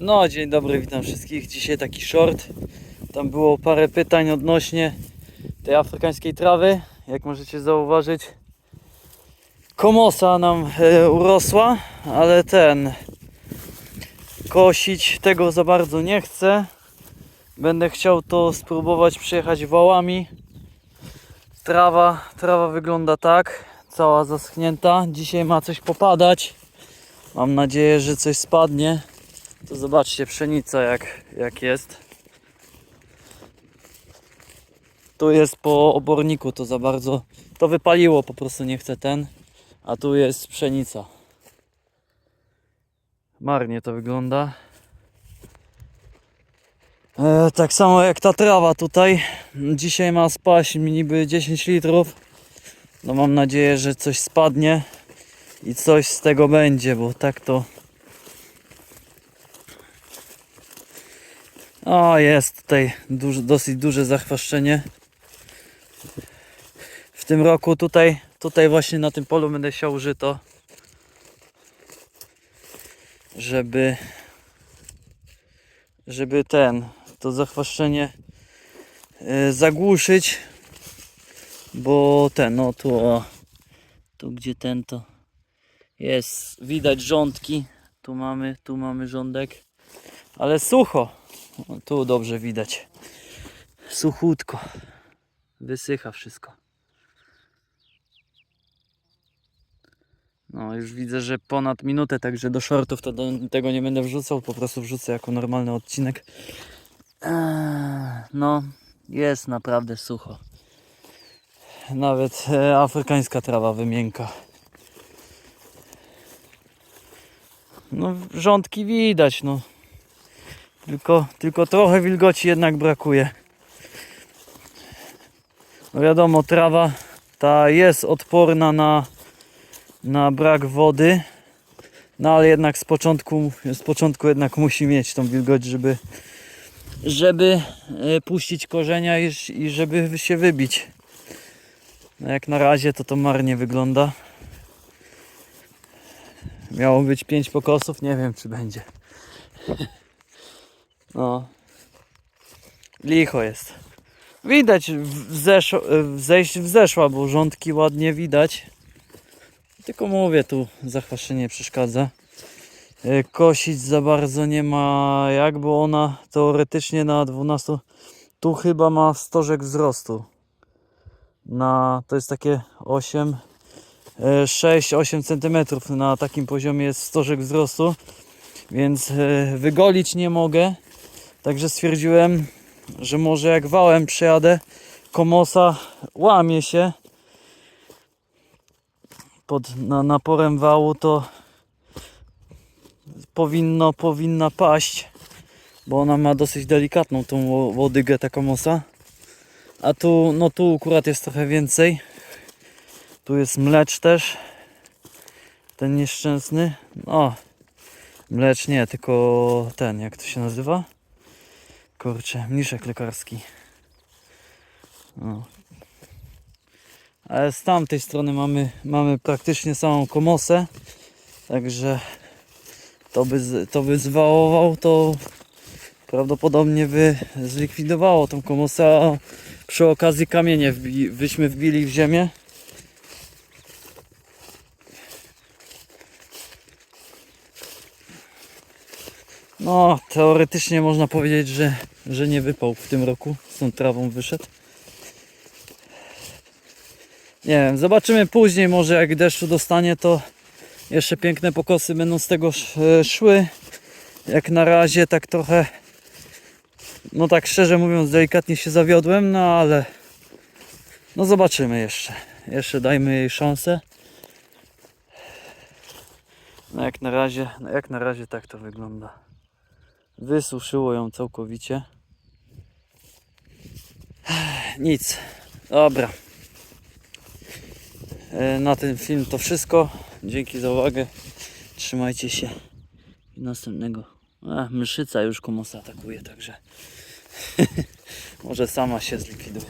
No, dzień dobry, witam wszystkich. Dzisiaj taki short. Tam było parę pytań odnośnie tej afrykańskiej trawy. Jak możecie zauważyć, komosa nam e, urosła, ale ten kosić tego za bardzo nie chcę. Będę chciał to spróbować przejechać wałami. Trawa, trawa wygląda tak, cała zaschnięta. Dzisiaj ma coś popadać. Mam nadzieję, że coś spadnie. To zobaczcie pszenica jak, jak jest. Tu jest po oborniku to za bardzo. To wypaliło, po prostu nie chcę ten. A tu jest pszenica. Marnie to wygląda. E, tak samo jak ta trawa tutaj. Dzisiaj ma spaść niby 10 litrów. No mam nadzieję, że coś spadnie i coś z tego będzie, bo tak to O, jest tutaj dosyć duże zachwaszczenie. W tym roku tutaj, tutaj właśnie na tym polu będę siał żyto. Żeby, żeby ten, to zachwaszczenie e, zagłuszyć. Bo ten, no tu o, tu gdzie ten to jest, widać rządki. Tu mamy, tu mamy rządek. Ale sucho. Tu dobrze widać. Suchutko. Wysycha wszystko. No, już widzę, że ponad minutę, także do shortów to do tego nie będę wrzucał, po prostu wrzucę jako normalny odcinek. Eee, No, jest naprawdę sucho. Nawet e, afrykańska trawa wymięka. No, rządki widać, no. Tylko, tylko trochę wilgoci jednak brakuje. No wiadomo, trawa ta jest odporna na, na brak wody. No ale jednak z początku, z początku jednak musi mieć tą wilgoć, żeby, żeby e, puścić korzenia i, i żeby się wybić. No jak na razie to to marnie wygląda. Miało być 5 pokosów, nie wiem czy będzie. No. Licho jest. Widać wzesz, zejść wzeszła, bo rządki ładnie widać. Tylko mówię, tu zachwaszczenie przeszkadza. E, Kosić za bardzo nie ma jak, bo ona teoretycznie na 12 tu chyba ma stożek wzrostu. Na to jest takie 8 6-8 cm na takim poziomie jest stożek wzrostu, więc e, wygolić nie mogę. Także stwierdziłem, że może jak wałem przejadę, komosa łamie się pod na, naporem wału, to powinno, powinna paść, bo ona ma dosyć delikatną tą ło- łodygę ta komosa. A tu, no tu akurat jest trochę więcej. Tu jest mlecz też. Ten nieszczęsny. No, mlecz nie, tylko ten, jak to się nazywa? Kurczę, mniszek lekarski. No. Ale z tamtej strony mamy, mamy praktycznie samą komosę. Także to by, to by zwałował, to prawdopodobnie by zlikwidowało tą komosę, a przy okazji kamienie wbi, byśmy wbili w ziemię. No, teoretycznie można powiedzieć, że, że nie wypał w tym roku. Z tą trawą wyszedł. Nie wiem, zobaczymy później. Może jak deszczu dostanie, to jeszcze piękne pokosy będą z tego e, szły. Jak na razie, tak trochę, no tak szczerze mówiąc, delikatnie się zawiodłem, no ale no zobaczymy jeszcze. Jeszcze dajmy jej szansę. No jak na razie, no jak na razie tak to wygląda. Wysuszyło ją całkowicie. Nic. Dobra. E, Na ten film to wszystko. Dzięki za uwagę. Trzymajcie się. I następnego. A, mszyca już komosa atakuje, także może sama się zlikwiduje.